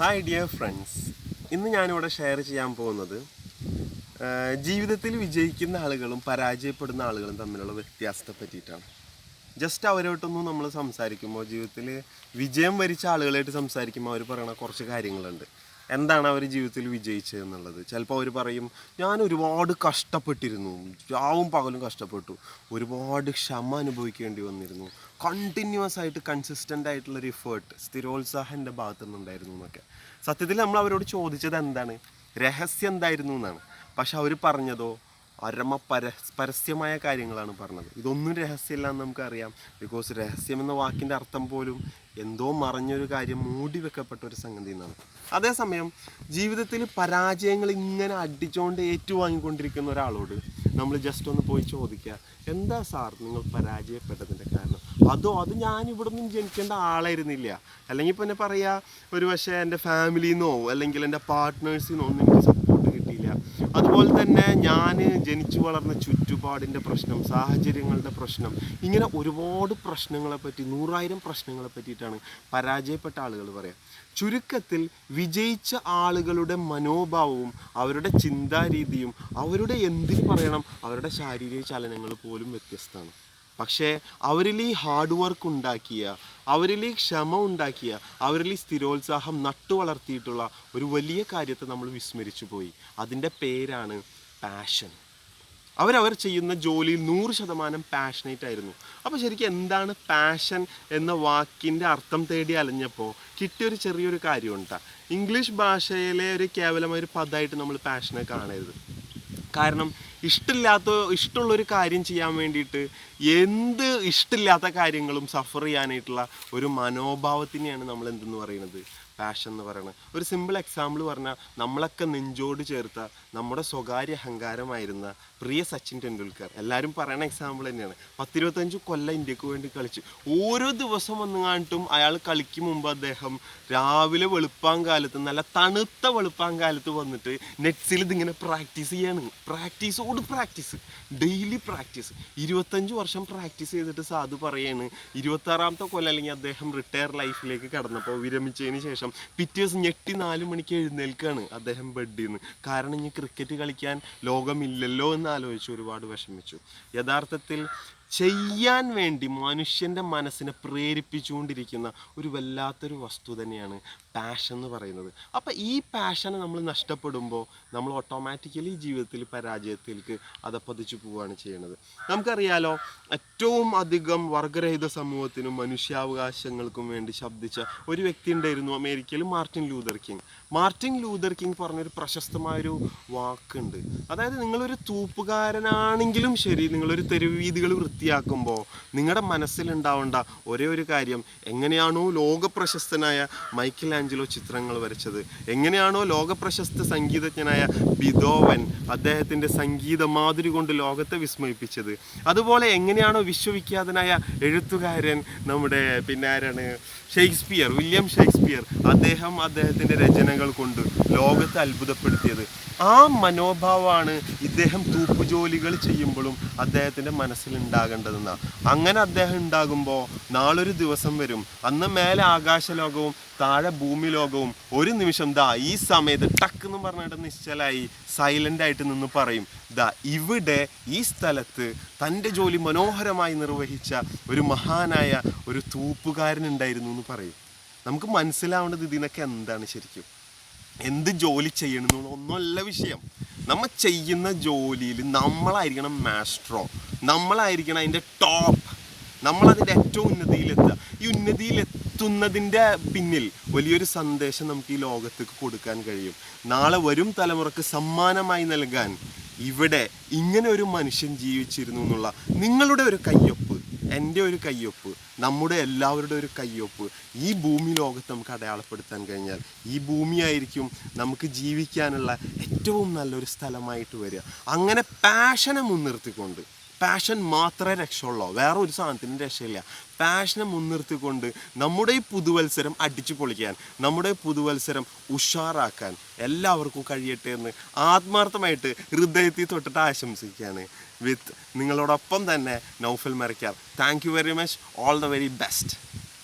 Hi dear friends ഇന്ന് ഞാനിവിടെ share ചെയ്യാൻ പോകുന്നത് ജീവിതത്തിൽ വിജയിക്കുന്ന ആളുകളും പരാജയപ്പെടുന്ന ആളുകളും തമ്മിലുള്ള വ്യത്യാസത്തെ പറ്റിയിട്ടാണ്. ജസ്റ്റ് അവരോട്ടൊന്നും നമ്മൾ സംസാരിക്കുമ്പോൾ ജീവിതത്തിൽ വിജയം വരിച്ച ആളുകളായിട്ട് സംസാരിക്കുമ്പോൾ അവർ പറയുന്ന കുറച്ച് കാര്യങ്ങളുണ്ട്. എന്താണ് അവർ ജീവിതത്തിൽ വിജയിച്ചത് എന്നുള്ളത്? ചിലപ്പോൾ അവർ പറയും ഞാൻ ഒരുപാട് കഷ്ടപ്പെട്ടിരുന്നു. രാവും പകലും കഷ്ടപ്പെട്ടു. ഒരുപാട് ക്ഷമ അനുഭവിക്കേണ്ടി വന്നിരുന്നു. കണ്ടിന്യൂസ് ആയിട്ട് കൺസിസ്റ്റന്റ് ആയിട്ടുള്ള ഒരു ഇഫേർട്ട് സ്ഥിരോത്സാഹം എന്റെ ഭാഗത്തു നിന്നുണ്ടായിരുന്നു എന്നൊക്കെ. സത്യത്തിൽ നമ്മൾ അവരോട് ചോദിച്ചത് എന്താണ്? രഹസ്യം എന്തായിരുന്നു എന്നാണ്. പക്ഷെ അവർ പറഞ്ഞതോ അരമ പര പരസ്യമായ കാര്യങ്ങളാണ് പറഞ്ഞത്. ഇതൊന്നും രഹസ്യമില്ല എന്ന് നമുക്കറിയാം. ബിക്കോസ് രഹസ്യം എന്ന വാക്കിന്റെ അർത്ഥം പോലും എന്തോ മറഞ്ഞൊരു കാര്യം മൂടി വെക്കപ്പെട്ട ഒരു സംഗതി എന്നാണ്. അതേസമയം ജീവിതത്തിൽ പരാജയങ്ങൾ ഇങ്ങനെ അടിച്ചുകൊണ്ട് ഏറ്റുവാങ്ങിക്കൊണ്ടിരിക്കുന്ന ഒരാളോട് നമ്മൾ ജസ്റ്റ് ഒന്ന് പോയി ചോദിക്കുക എന്താ സാർ നിങ്ങൾ പരാജയപ്പെട്ടതിന്റെ കാരണം? അതോ അത് ഞാൻ ഇവിടെ നിന്നും ജനിക്കേണ്ട ആളായിരുന്നില്ല? അല്ലെങ്കിൽ പിന്നെ പറയുക ഒരു പക്ഷേ എന്റെ ഫാമിലിയിൽ നിന്നോ അല്ലെങ്കിൽ എന്റെ പാർട്ട്നേഴ്സിൽ നിന്നോ ഒന്നും അതുപോലെ തന്നെ ഞാൻ ജനിച്ചു വളർന്ന ചുറ്റുപാടിന്റെ പ്രശ്നം സാഹചര്യങ്ങളുടെ പ്രശ്നം ഇങ്ങനെ ഒരുപാട് പ്രശ്നങ്ങളെ പറ്റി നൂറായിരം പ്രശ്നങ്ങളെ പറ്റിയിട്ടാണ് പരാജയപ്പെട്ട ആളുകൾ പറയാം. ചുരുക്കത്തിൽ വിജയിച്ച ആളുകളുടെ മനോഭാവവും അവരുടെ ചിന്താരീതിയും അവരുടെ എന്തിന് പറയണം അവരുടെ ശാരീരിക ചലനങ്ങൾ പോലും വ്യത്യസ്തമാണ്. പക്ഷേ അവരിൽ ഈ ഹാർഡ് വർക്ക് ഉണ്ടാക്കിയ അവരിൽ ഈ ക്ഷമ ഉണ്ടാക്കിയ അവരിൽ ഈ സ്ഥിരോത്സാഹം നട്ടു വളർത്തിയിട്ടുള്ള ഒരു വലിയ കാര്യത്തെ നമ്മൾ വിസ്മരിച്ചു പോയി. അതിന്റെ പേരാണ് പാഷൻ അവരവർ ചെയ്യുന്ന ജോലിയിൽ നൂറ് ശതമാനം പാഷനേറ്റ് ആയിരുന്നു. അപ്പോൾ ശരിക്കും എന്താണ് പാഷൻ എന്ന വാക്കിന്റെ അർത്ഥം തേടി അലഞ്ഞപ്പോൾ കിട്ടിയൊരു ചെറിയൊരു കാര്യമുണ്ടാ. ഇംഗ്ലീഷ് ഭാഷയിലെ ഒരു കേവലമായ ഒരു പദമായിട്ട് നമ്മൾ പാഷനെ കാണരുത്. കാരണം ഇഷ്ടമില്ലാത്ത ഇഷ്ടമുള്ളൊരു കാര്യം ചെയ്യാൻ വേണ്ടിയിട്ട് എന്ത് ഇഷ്ടമില്ലാത്ത കാര്യങ്ങളും സഫർ ചെയ്യാനായിട്ടുള്ള ഒരു മനോഭാവത്തിനെയാണ് നമ്മൾ എന്തെന്ന് പറയുന്നത്? പാഷൻ എന്ന് പറയുന്നത് ഒരു സിമ്പിൾ എക്സാമ്പിൾ പറഞ്ഞാൽ നമ്മളൊക്കെ നെഞ്ചോട് ചേർത്ത നമ്മുടെ സ്വകാര്യ അഹങ്കാരമായിരുന്ന പ്രിയ സച്ചിൻ ടെണ്ടുൽക്കർ. എല്ലാവരും പറയുന്ന എക്സാമ്പിൾ തന്നെയാണ്. പത്തിരുപത്തഞ്ച് കൊല്ലം ഇന്ത്യയ്ക്ക് വേണ്ടി കളിച്ച് ഓരോ ദിവസം വന്നു കാണിട്ടും അയാൾ കളിക്കും മുമ്പ് അദ്ദേഹം രാവിലെ വെളുപ്പാൻ കാലത്ത് നല്ല തണുത്ത വെളുപ്പാൻ കാലത്ത് വന്നിട്ട് നെറ്റ്സിൽ ഇതിങ്ങനെ പ്രാക്ടീസ് ചെയ്യാണ്. പ്രാക്ടീസോട് പ്രാക്ടീസ് ഡെയിലി പ്രാക്ടീസ് ഇരുപത്തഞ്ച് വർഷം പ്രാക്ടീസ് ചെയ്തിട്ട് സാധു പറയാണ് ഇരുപത്താറാമത്തെ കൊല്ലം അല്ലെങ്കിൽ അദ്ദേഹം റിട്ടയർ ലൈഫിലേക്ക് കടന്നപ്പോൾ വിരമിച്ചതിന് ശേഷം പിറ്റേ ദിവസം ഞെട്ടി നാല് മണിക്ക് എഴുന്നേൽക്കാണ് അദ്ദേഹം ബെഡിൽ നിന്ന് കാരണം ഇനി ക്രിക്കറ്റ് കളിക്കാൻ ലോകമില്ലല്ലോ എന്ന് ആലോചിച്ച് ഒരുപാട് വിഷമിച്ചു. യഥാർത്ഥത്തിൽ ചെയ്യാൻ വേണ്ടി മനുഷ്യന്റെ മനസ്സിനെ പ്രേരിപ്പിച്ചുകൊണ്ടിരിക്കുന്ന ഒരു വല്ലാത്തൊരു വസ്തു തന്നെയാണ് പാഷൻ എന്ന് പറയുന്നത്. അപ്പോൾ ഈ പാഷനെ നമ്മൾ നഷ്ടപ്പെടുമ്പോൾ നമ്മൾ ഓട്ടോമാറ്റിക്കലി ജീവിതത്തിൽ പരാജയത്തിലേക്ക് അതപ്പതിച്ചു പോവുകയാണ് ചെയ്യുന്നത് നമുക്കറിയാലോ ഏറ്റവും അധികം വർഗരഹിത സമൂഹത്തിനും മനുഷ്യാവകാശങ്ങൾക്കും വേണ്ടി ശബ്ദിച്ച ഒരു വ്യക്തി ഉണ്ടായിരുന്നു അമേരിക്കയിൽ Martin Luther King. Martin Luther King പറഞ്ഞൊരു പ്രശസ്തമായൊരു വാക്കുണ്ട്. അതായത് നിങ്ങളൊരു തൂപ്പുകാരനാണെങ്കിലും ശരി നിങ്ങളൊരു തെരുവീതികൾ വൃത്തിയാക്കുമ്പോൾ നിങ്ങളുടെ മനസ്സിലുണ്ടാവേണ്ട ഒരേ ഒരു കാര്യം. എങ്ങനെയാണോ ലോകപ്രശസ്തനായ മൈക്കൽ ആഞ്ചലോ ചിത്രങ്ങൾ വരച്ചത്. എങ്ങനെയാണോ ലോകപ്രശസ്ത സംഗീതജ്ഞനായ ബിദോവൻ അദ്ദേഹത്തിന്റെ സംഗീത മാധുരി കൊണ്ട് ലോകത്തെ വിസ്മയിപ്പിച്ചത്. അതുപോലെ എങ്ങനെയാണോ വിശ്വവിഖ്യാതനായ എഴുത്തുകാരൻ നമ്മുടെ പിന്നെ ആരാണ്? ഷേക്സ്പിയർ വില്യം ഷേക്സ്പിയർ അദ്ദേഹം അദ്ദേഹത്തിന്റെ രചനകൾ കൊണ്ട് ലോകത്തെ അത്ഭുതപ്പെടുത്തിയത്. ആ മനോഭാവമാണ് ഇദ്ദേഹം തൂപ്പുജോലികൾ ചെയ്യുമ്പോഴും അദ്ദേഹത്തിന്റെ മനസ്സിൽ ഉണ്ടാകേണ്ടതെന്നാണ് അങ്ങനെ അദ്ദേഹം ഉണ്ടാകുമ്പോൾ നാളൊരു ദിവസം വരും. അന്ന് മേലെ ആകാശലോകവും താഴെ ഭൂമി ലോകവും ഒരു നിമിഷം ദാ ഈ സമയത്ത് ടക്ക് എന്ന് പറഞ്ഞിട്ട് നിശ്ചലായി സൈലന്റ് ആയിട്ട് നിന്ന് പറയും. ദാ ഇവിടെ ഈ സ്ഥലത്ത് തന്റെ ജോലി മനോഹരമായി നിർവഹിച്ച ഒരു മഹാനായ ഒരു തൂപ്പുകാരൻ ഉണ്ടായിരുന്നു എന്ന് പറയും. നമുക്ക് മനസ്സിലാവേണ്ടത് ഇതിനൊക്കെ എന്താണ് ശരിക്കും? എന്ത് ജോലി ചെയ്യണം എന്നുള്ള ഒന്നുമല്ല വിഷയം. നമ്മൾ ചെയ്യുന്ന ജോലിയിൽ നമ്മളായിരിക്കണം മാസ്ട്രോ നമ്മളായിരിക്കണം അതിന്റെ ടോപ്പ് നമ്മളതിന്റെ ഏറ്റവും ഉന്നതിയിലെത്തുക. ഈ ഉന്നതിയിലെത്തുന്നതിന്റെ പിന്നിൽ വലിയൊരു സന്ദേശം നമുക്ക് ഈ ലോകത്തേക്ക് കൊടുക്കാൻ കഴിയും. നാളെ വരും തലമുറയ്ക്ക് സമ്മാനമായി നൽകാൻ ഇവിടെ ഇങ്ങനെ ഒരു മനുഷ്യൻ ജീവിച്ചിരുന്നു എന്നുള്ള നിങ്ങളുടെ ഒരു കയ്യൊപ്പ് എന്റെ ഒരു കയ്യൊപ്പ് നമ്മുടെ എല്ലാവരുടെ ഒരു കയ്യൊപ്പ് ഈ ഭൂമി ലോകത്ത് നമുക്ക് അടയാളപ്പെടുത്താൻ കഴിഞ്ഞാൽ ഈ ഭൂമിയായിരിക്കും നമുക്ക് ജീവിക്കാനുള്ള ഏറ്റവും നല്ലൊരു സ്ഥലമായിട്ട് വരിക. അങ്ങനെ പാഷനെ മുൻനിർത്തിക്കൊണ്ട് പാഷൻ മാത്രമേ രക്ഷയുള്ളൂ. വേറെ ഒരു സാധനത്തിനും രക്ഷയില്ല. പാഷനെ മുൻനിർത്തിക്കൊണ്ട് നമ്മുടെ ഈ പുതുവത്സരം അടിച്ചു പൊളിക്കാൻ നമ്മുടെ പുതുവത്സരം ഉഷാറാക്കാൻ എല്ലാവർക്കും കഴിയട്ടെ എന്ന് ആത്മാർത്ഥമായിട്ട് ഹൃദയത്തിൽ തൊട്ടിട്ട് ആശംസിക്കുകയാണ്. വിത്ത് നിങ്ങളോടൊപ്പം തന്നെ Noufal Marakkar. Thank you very much all the very best